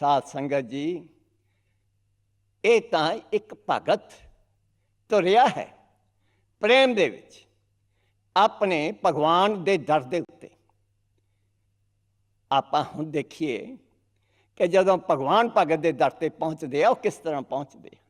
ਸਾਧ ਸੰਗਤ ਜੀ, ਇਹ ਤਾਂ ਇੱਕ ਭਗਤ ਤੁਰਿਆ ਹੈ ਪ੍ਰੇਮ ਦੇ ਵਿੱਚ, ਆਪਣੇ ਭਗਵਾਨ ਦੇ ਦਰ ਦੇ ਉੱਤੇ। ਆਪਾਂ ਹੁਣ ਦੇਖੀਏ ਕਿ ਜਦੋਂ ਭਗਵਾਨ ਭਗਤ ਦੇ ਦਰ ਤੇ ਪਹੁੰਚਦੇ ਆ, ਉਹ ਕਿਸ ਤਰ੍ਹਾਂ ਪਹੁੰਚਦੇ ਆ?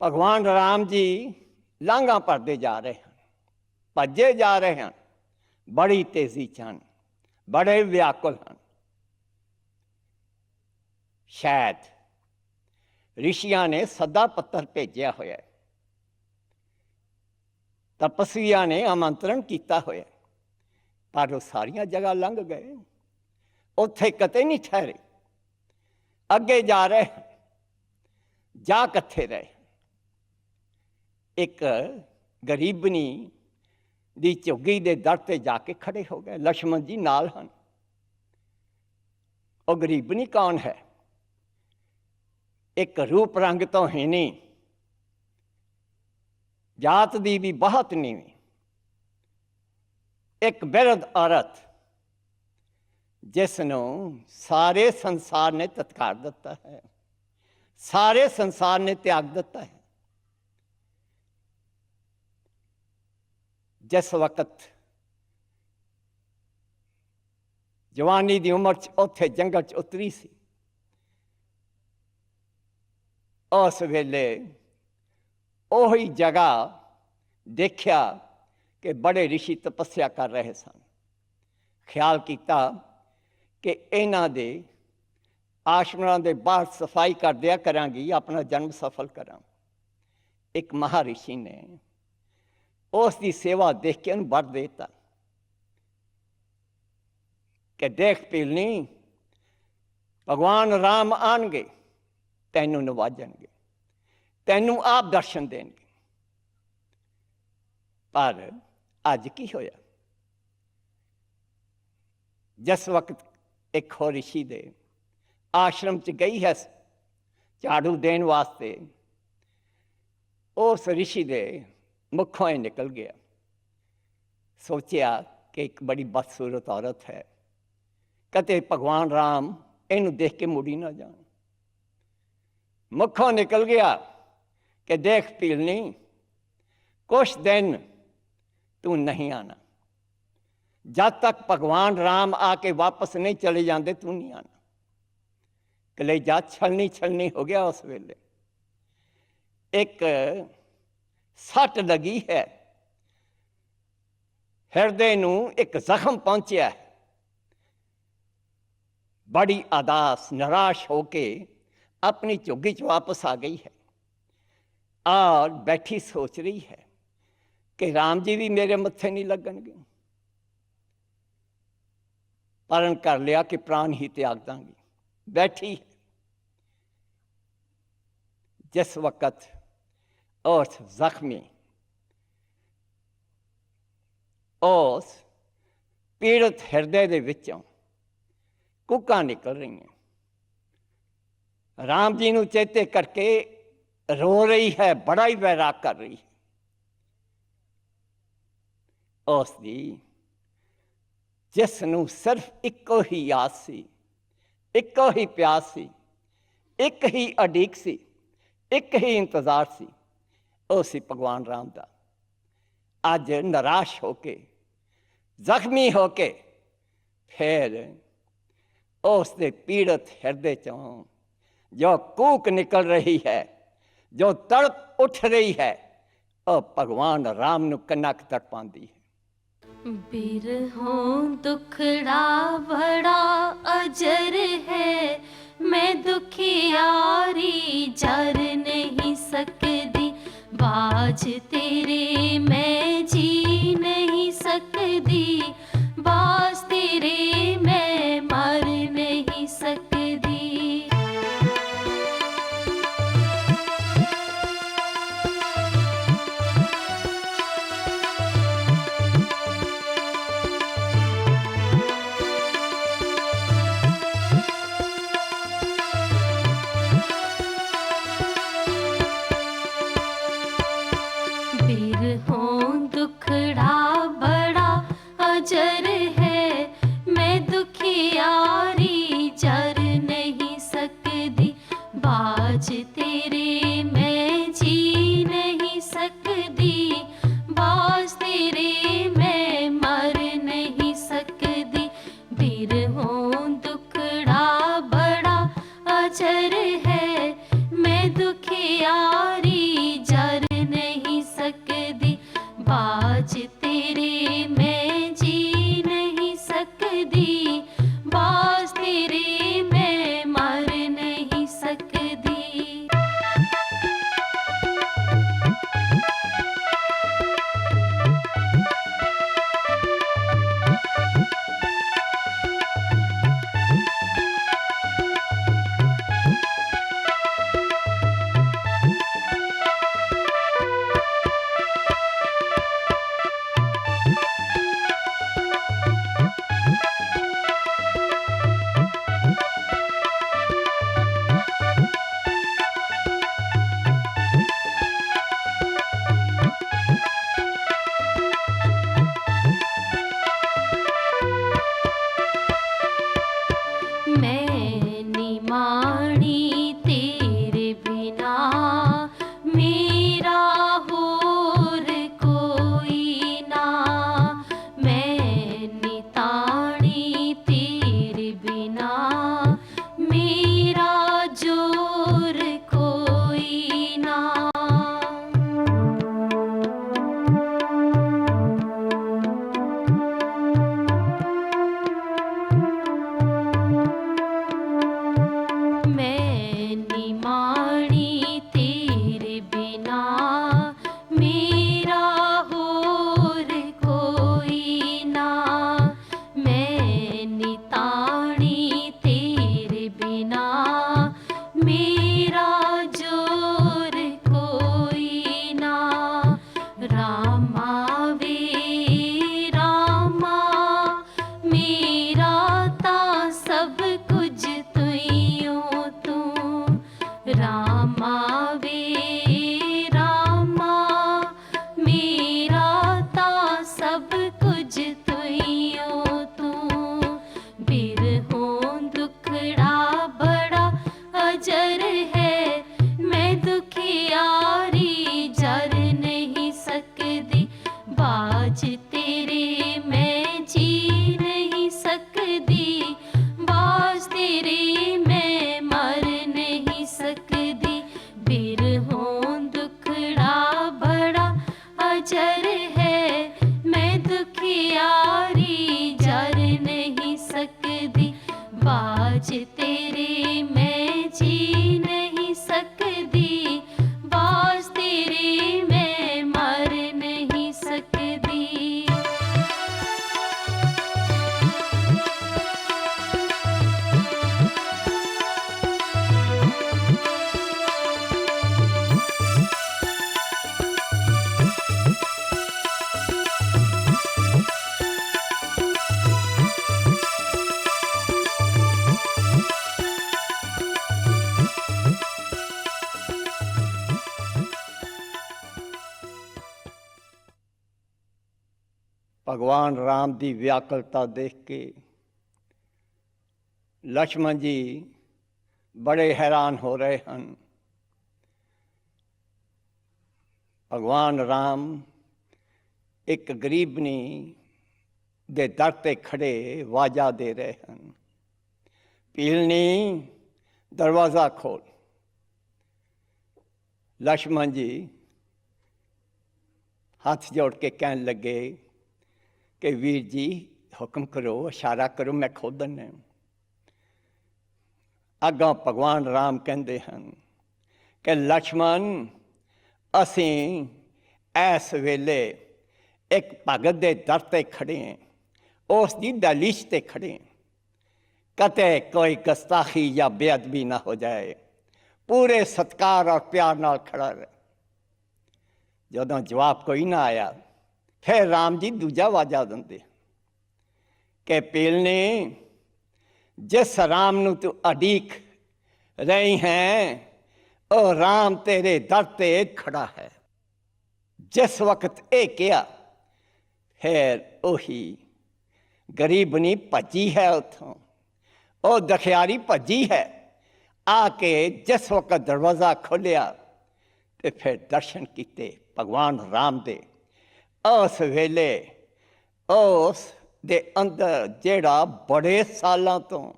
ਭਗਵਾਨ ਰਾਮ ਜੀ ਲਾਂਘਾ ਭਰਦੇ ਜਾ ਰਹੇ ਹਨ। ਭੱਜੇ ਜਾ ਰਹੇ ਹਨ, ਬੜੀ ਤੇਜ਼ੀ ਚ ਹਨ, ਬੜੇ ਵਿਆਕੁਲ ਹਨ। ਸ਼ਾਇਦ ਰਿਸ਼ੀਆਂ ਨੇ ਸੱਦਾ ਪੱਤਰ ਭੇਜਿਆ ਹੋਇਆ ਹੈ। ਤਪਸਵੀਆਂ ਨੇ ਆਮੰਤਰਣ ਕੀਤਾ ਹੋਇਆ ਪਰ ਉਹ ਸਾਰੀਆਂ ਜਗ੍ਹਾ ਲੰਘ ਗਏ। ਉੱਥੇ ਕਤੇ ਨਹੀਂ ਠਹਿਰੇ। ਅੱਗੇ ਜਾ ਰਹੇ ਹਨ। ਜਾ ਕੱਥੇ ਰਹੇ ਇੱਕ ਗਰੀਬਨੀ ਦੀ ਝੁੱਗੀ ਦੇ ਦਰ ਤੇ ਜਾ ਕੇ ਖੜੇ ਹੋ ਗਏ। ਲక్ష్మణ ਜੀ ਨਾਲ ਹਨ। ਉਹ ਗਰੀਬ ਨਹੀਂ ਕੌਣ ਹੈ? ਇੱਕ ਰੂਪ ਰੰਗ ਤੋਂ ਹੀ ਨਹੀਂ। ਜਾਤ ਦੀ ਵੀ ਬਹੁਤ ਨਹੀਂ ਇੱਕ ਬੇਰਦ ਔਰਤ, ਜਿਸ ਨੂੰ ਸਾਰੇ ਸੰਸਾਰ ਨੇ ਤਤਕਾਰ ਦਿੱਤਾ ਹੈ। ਸਾਰੇ ਸੰਸਾਰ ਨੇ ਤਿਆਗ ਦਿੱਤਾ ਹੈ। ਜਿਸ ਵਕਤ ਜਵਾਨੀ ਦੀ ਉਮਰ ਚ ਉੱਥੇ ਜੰਗਲ ਚ ਉਤਰੀ ਸੀ, ਉਸ ਵੇਲੇ ਉਹੀ ਜਗ੍ਹਾ ਦੇਖਿਆ ਕਿ ਬੜੇ ਰਿਸ਼ੀ ਤਪੱਸਿਆ ਕਰ ਰਹੇ ਸਨ। ਖਿਆਲ ਕੀਤਾ ਕਿ ਇਹਨਾਂ ਦੇ ਆਸ਼ਰਮਾਂ ਦੇ ਬਾਹਰ ਸਫ਼ਾਈ ਕਰਦਿਆ ਕਰਾਂਗੀ, ਆਪਣਾ ਜਨਮ ਸਫਲ ਕਰਾਂ। ਇੱਕ ਮਹਾਰਿਸ਼ੀ ਨੇ ਉਸ ਦੀ ਸੇਵਾ ਦੇਖ ਕੇ ਉਹਨੂੰ ਵਰ ਦਿੱਤਾ। ਕਿ ਦੇਖ ਪੀਲਨੀ ਭਗਵਾਨ ਰਾਮ ਆਣਗੇ, ਤੈਨੂੰ ਨਵਾਜਣਗੇ, ਤੈਨੂੰ ਆਪ ਦਰਸ਼ਨ ਦੇਣਗੇ। ਪਰ ਅੱਜ ਕੀ ਹੋਇਆ? ਜਿਸ ਵਕਤ ਇੱਕ ਹੋਰ ਰਿਸ਼ੀ ਦੇ ਆਸ਼ਰਮ ਚ ਗਈ ਹੈ ਝਾੜੂ ਦੇਣ ਵਾਸਤੇ, ਉਸ ਰਿਸ਼ੀ ਦੇ ਮੁੱਖੋਂ ਹੀ ਨਿਕਲ ਗਿਆ। ਸੋਚਿਆ ਕਿ ਇੱਕ ਬੜੀ ਬਦਸੂਰਤ ਔਰਤ ਹੈ। ਕਦੇ ਭਗਵਾਨ ਰਾਮ ਇਹਨੂੰ ਦੇਖ ਕੇ ਮੁੜੀ ਨਾ ਜਾਣ। ਮੁੱਖੋਂ ਨਿਕਲ ਗਿਆ ਕਿ ਦੇਖ ਪੀਲਨੀ ਕੁਛ ਦਿਨ ਤੂੰ ਨਹੀਂ ਆਣਾ ਜਦ ਤੱਕ ਭਗਵਾਨ ਰਾਮ ਆ ਕੇ ਵਾਪਸ ਨਹੀਂ ਚਲੇ ਜਾਂਦੇ, ਤੂੰ ਨਹੀਂ ਆਣਾ ਕਲੇਜਾ ਛਲਣੀ ਛਲਣੀ ਹੋ ਗਿਆ ਉਸ ਵੇਲੇ। ਇੱਕ ਸੱਟ ਲੱਗੀ ਹੈ। ਹਿਰਦੇ ਨੂੰ ਇੱਕ ਜ਼ਖਮ ਪਹੁੰਚਿਆ ਹੈ। ਬੜੀ ਆਦਾਸ ਨਿਰਾਸ਼ ਹੋ ਕੇ ਆਪਣੀ ਝੁੱਗੀ 'ਚ ਵਾਪਸ ਆ ਗਈ ਹੈ। ਔਰ ਬੈਠੀ ਸੋਚ ਰਹੀ ਹੈ ਕਿ ਰਾਮ ਜੀ ਵੀ ਮੇਰੇ ਮੱਥੇ ਨਹੀਂ ਲੱਗਣਗੇ। ਪਰਨ ਕਰ ਲਿਆ ਕਿ ਪ੍ਰਾਨ ਹੀ ਤਿਆਗ ਦਾਂਗੀ। ਬੈਠੀ ਜਿਸ ਵਕਤ ਉਸ ਜ਼ਖਮੀ ਉਸ ਪੀੜਤ ਹਿਰਦੇ ਦੇ ਵਿੱਚੋਂ ਕੁੱਕਾਂ ਨਿਕਲ ਰਹੀਆਂ ਰਾਮ ਜੀ ਨੂੰ ਚੇਤੇ ਕਰਕੇ ਰੋ ਰਹੀ ਹੈ ਬੜਾ ਹੀ ਵੈਰਾਗ ਕਰ ਰਹੀ ਹੈ ਉਸ ਦੀ ਜਿਸ ਨੂੰ ਸਿਰਫ ਇੱਕੋ ਹੀ ਯਾਦ ਸੀ ਇੱਕੋ ਹੀ ਪਿਆਸ ਸੀ ਇੱਕ ਹੀ ਅਡੀਕ ਸੀ ਇੱਕ ਹੀ ਇੰਤਜ਼ਾਰ ਸੀ ਉਹ ਸੀ ਭਗਵਾਨ ਰਾਮ ਦਾ। ਅੱਜ ਨਿਰਾਸ਼ ਹੋ ਕੇ, ਜ਼ਖਮੀ ਹੋ ਕੇ ਫਿਰ ਉਸ ਦੇ ਪੀੜਤ ਹਿਰਦੇ ਚੋਂ ਜੋ ਕੂਕ ਨਿਕਲ ਰਹੀ ਹੈ, ਜੋ ਤੜਪ ਉੱਠ ਰਹੀ ਹੈ, ਉਹ ਭਗਵਾਨ ਰਾਮ ਨੂੰ ਕਨਕ ਤੜਪਾਉਂਦੀ ਹੈ। ਬਿਰਹੋਂ ਦੁਖੜਾ ਬੜਾ ਅਜਰ ਹੈ, ਮੈਂ ਦੁਖਿਆਰੀ ਜਰ ਨਹੀਂ ਸਕਦੀ आज तेरे मैं जी ने legit. ਭਗਵਾਨ ਰਾਮ ਦੀ ਵਿਆਕਲਤਾ ਦੇਖ ਕੇ ਲక్ష్మణ ਜੀ ਬੜੇ ਹੈਰਾਨ ਹੋ ਰਹੇ ਹਨ। ਭਗਵਾਨ ਰਾਮ ਇੱਕ ਗਰੀਬਨੀ ਦੇ ਦਰ ਤੇ ਖੜੇ ਵਾਜਾ ਦੇ ਰਹੇ ਹਨ। ਪੀਲਨੀ ਦਰਵਾਜ਼ਾ ਖੋਲ। ਲక్ష్మణ ਜੀ ਹੱਥ ਜੋੜ ਕੇ ਕਹਿਣ ਲੱਗੇ कि वीर जी हुक्म करो इशारा करो मैं खोदन अगा भगवान राम कहते हैं कि लक्ष्मण असी इस वेले एक भगत के दर ते खड़े हैं उस दी दलीश ते खड़े हैं कते कोई गस्ताखी या बेअदबी ना हो जाए पूरे सत्कार और प्यार खड़ा रहे जदों जवाब कोई ना आया ਫਿਰ ਰਾਮ ਜੀ ਦੂਜਾ ਵਾਜਾ ਦਿੰਦੇ ਕਿ ਪੀਲ ਨੇ ਜਿਸ ਰਾਮ ਨੂੰ ਤੂੰ ਅਡੀਕ ਰਹੀ ਹੈ, ਉਹ ਰਾਮ ਤੇਰੇ ਦਰ ਤੇ ਖੜਾ ਹੈ। ਜਿਸ ਵਕਤ ਇਹ ਕਿਹਾ, ਫਿਰ ਉਹੀ ਗਰੀਬਨੀ ਭੱਜੀ ਹੈ ਉਥੋਂ। ਉਹ ਦਖਿਆਰੀ ਭੱਜੀ ਹੈ, ਆ ਕੇ ਜਿਸ ਵਕਤ ਦਰਵਾਜ਼ਾ ਖੋਲਿਆ ਤੇ ਫਿਰ ਦਰਸ਼ਨ ਕੀਤੇ ਭਗਵਾਨ ਰਾਮ ਦੇ। ਉਸ ਵੇਲੇ ਉਸ ਦੇ ਅੰਦਰ ਜਿਹੜਾ ਬੜੇ ਸਾਲਾਂ ਤੋਂ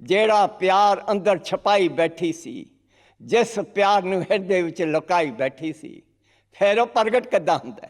ਜਿਹੜਾ ਪਿਆਰ ਅੰਦਰ ਛਪਾਈ ਬੈਠੀ ਸੀ, ਜਿਸ ਪਿਆਰ ਨੂੰ ਹਿਰਦੇ ਵਿੱਚ ਲੁਕਾਈ ਬੈਠੀ ਸੀ, ਫਿਰ ਉਹ ਪ੍ਰਗਟ ਕਿੱਦਾਂ ਹੁੰਦਾ?